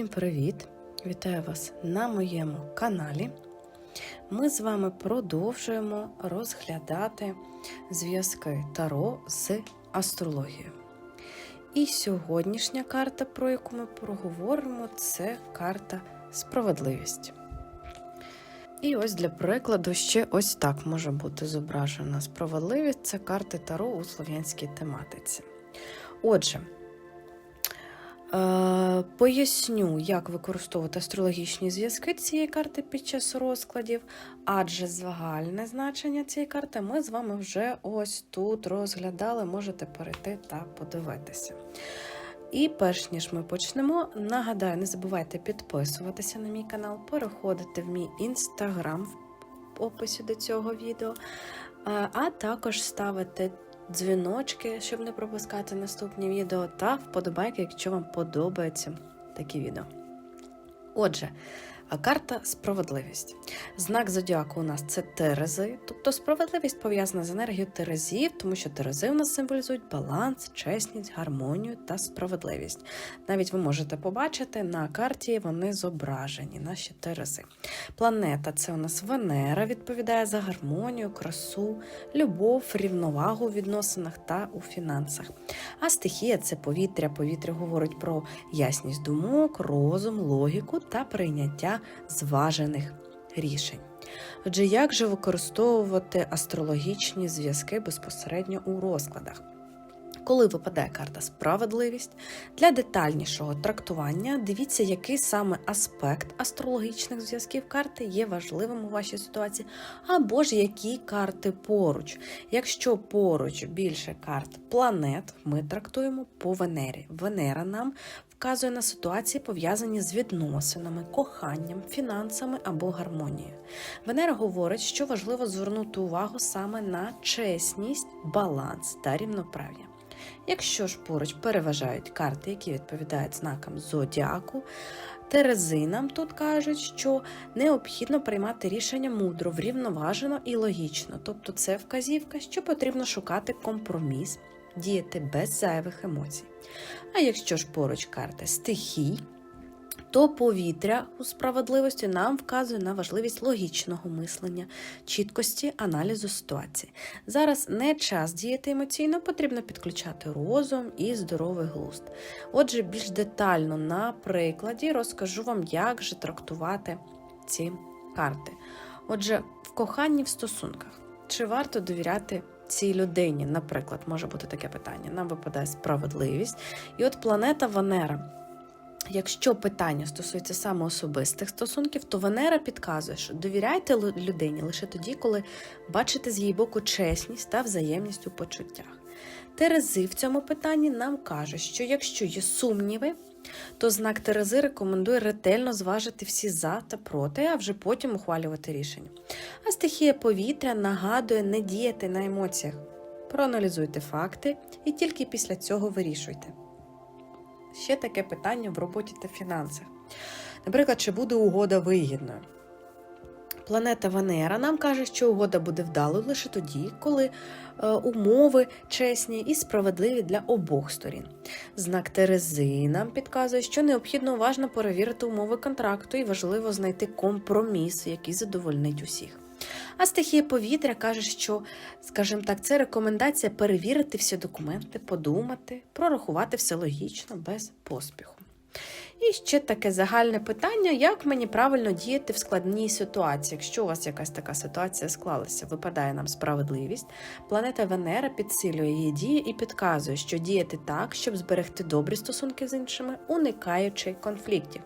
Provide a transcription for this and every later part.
Всім привіт! Вітаю вас на моєму каналі. Ми з вами продовжуємо розглядати зв'язки Таро з астрологією. І сьогоднішня карта, про яку ми проговоримо, це карта справедливість. І ось для прикладу ще ось так може бути зображена справедливість. Це карти Таро у слов'янській тематиці. Отже, Поясню, як використовувати астрологічні зв'язки цієї карти під час розкладів, адже загальне значення цієї карти ми з вами вже ось тут розглядали, можете перейти та подивитися. І перш ніж ми почнемо, нагадаю, не забувайте підписуватися на мій канал, переходити в мій інстаграм в описі до цього відео, е, а також ставити дзвіночки, щоб не пропускати наступні відео, та вподобайки, якщо вам подобаються такі відео. Отже, а карта справедливість. Знак зодіаку у нас це Терези, тобто справедливість пов'язана з енергією Терезів, тому що Терези у нас символізують баланс, чесність, гармонію та справедливість. Навіть ви можете побачити на карті вони зображені, наші Терези. Планета це у нас Венера, відповідає за гармонію, красу, любов, рівновагу у відносинах та у фінансах. А стихія це повітря. Повітря говорить про ясність думок, розум, логіку та прийняття зважених рішень. Отже, як же використовувати астрологічні зв'язки безпосередньо у розкладах? Коли випадає карта справедливість, для детальнішого трактування дивіться, який саме аспект астрологічних зв'язків карти є важливим у вашій ситуації, або ж які карти поруч. Якщо поруч більше карт планет, ми трактуємо по Венері. Венера нам вказує на ситуації, пов'язані з відносинами, коханням, фінансами або гармонією. Венера говорить, що важливо звернути увагу саме на чесність, баланс та рівноправ'я. Якщо ж поруч переважають карти, які відповідають знакам зодіаку, Терези нам тут кажуть, що необхідно приймати рішення мудро, врівноважено і логічно. Тобто це вказівка, що потрібно шукати компроміс, діяти без зайвих емоцій. А якщо ж поруч карти стихій, то повітря у справедливості нам вказує на важливість логічного мислення, чіткості аналізу ситуації. Зараз не час діяти емоційно, потрібно підключати розум і здоровий глузд. Отже, більш детально на прикладі розкажу вам, як же трактувати ці карти. Отже, в коханні в стосунках чи варто довіряти цій людині? Наприклад, може бути таке питання. Нам випадає справедливість, і от планета Венера. Якщо питання стосується саме особистих стосунків, то Венера підказує, що довіряйте людині лише тоді, коли бачите з її боку чесність та взаємність у почуттях. Терези в цьому питанні нам каже, що якщо є сумніви, то знак Терези рекомендує ретельно зважити всі за та проти, а вже потім ухвалювати рішення. А стихія повітря нагадує не діяти на емоціях. Проаналізуйте факти і тільки після цього вирішуйте. Ще таке питання в роботі та фінансах. Наприклад, чи буде угода вигідною? Планета Венера нам каже, що угода буде вдалою лише тоді, коли е, умови чесні і справедливі для обох сторін. Знак Терези нам підказує, що необхідно уважно перевірити умови контракту і важливо знайти компроміс, який задовольнить усіх. А стихія повітря каже, що, скажімо так, це рекомендація перевірити всі документи, подумати, прорахувати все логічно, без поспіху. І ще таке загальне питання, як мені правильно діяти в складній ситуації. Якщо у вас якась така ситуація склалася, випадає нам справедливість, планета Венера підсилює її дії і підказує, що діяти так, щоб зберегти добрі стосунки з іншими, уникаючи конфліктів.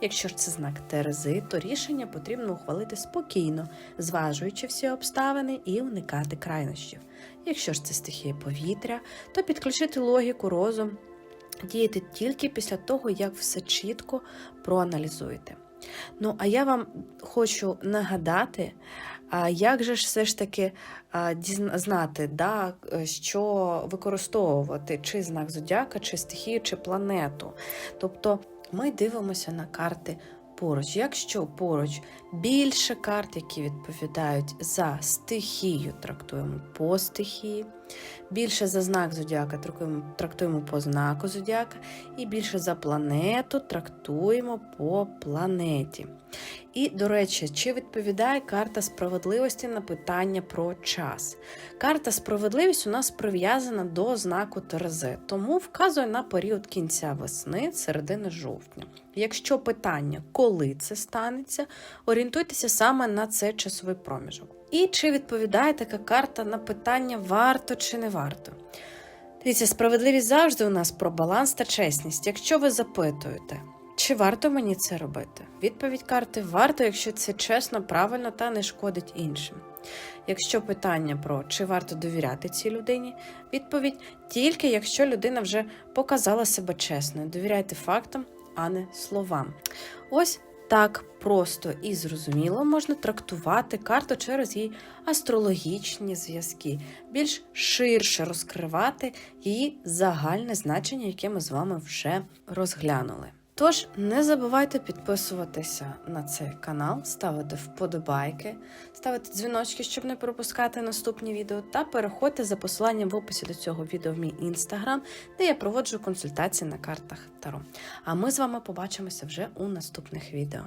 Якщо ж це знак Терези, то рішення потрібно ухвалити спокійно, зважуючи всі обставини і уникати крайнощів. Якщо ж це стихія повітря, то підключити логіку, розум, діяти тільки після того, як все чітко проаналізуєте. Ну, а я вам хочу нагадати, як же ж все ж таки знати, да, що використовувати чи знак зодіака, чи стихію, чи планету. Тобто ми дивимося на карти поруч. Якщо поруч більше карт, які відповідають за стихію, трактуємо по стихії. Більше за знак зодіака трактуємо, по знаку зодіака, і більше за планету трактуємо по планеті. І, до речі, чи відповідає карта справедливості на питання про час? Карта справедливість у нас прив'язана до знаку Терези, тому вказує на період кінця весни, середини жовтня. Якщо питання, коли це станеться, орієнтуйтеся саме на цей часовий проміжок. І чи відповідає така карта на питання варто чи не варто? Дивіться, справедливість завжди у нас про баланс та чесність. Якщо ви запитуєте, чи варто мені це робити? Відповідь карти варто, якщо це чесно, правильно та не шкодить іншим. Якщо питання про чи варто довіряти цій людині, відповідь тільки якщо людина вже показала себе чесною. Довіряйте фактам, а не словам. Ось так просто і зрозуміло можна трактувати карту через її астрологічні зв'язки, більш ширше розкривати її загальне значення, яке ми з вами вже розглянули. Тож не забувайте підписуватися на цей канал, ставити вподобайки, ставити дзвіночки, щоб не пропускати наступні відео, та переходьте за посиланням в описі до цього відео в мій інстаграм, де я проводжу консультації на картах Таро. А ми з вами побачимося вже у наступних відео.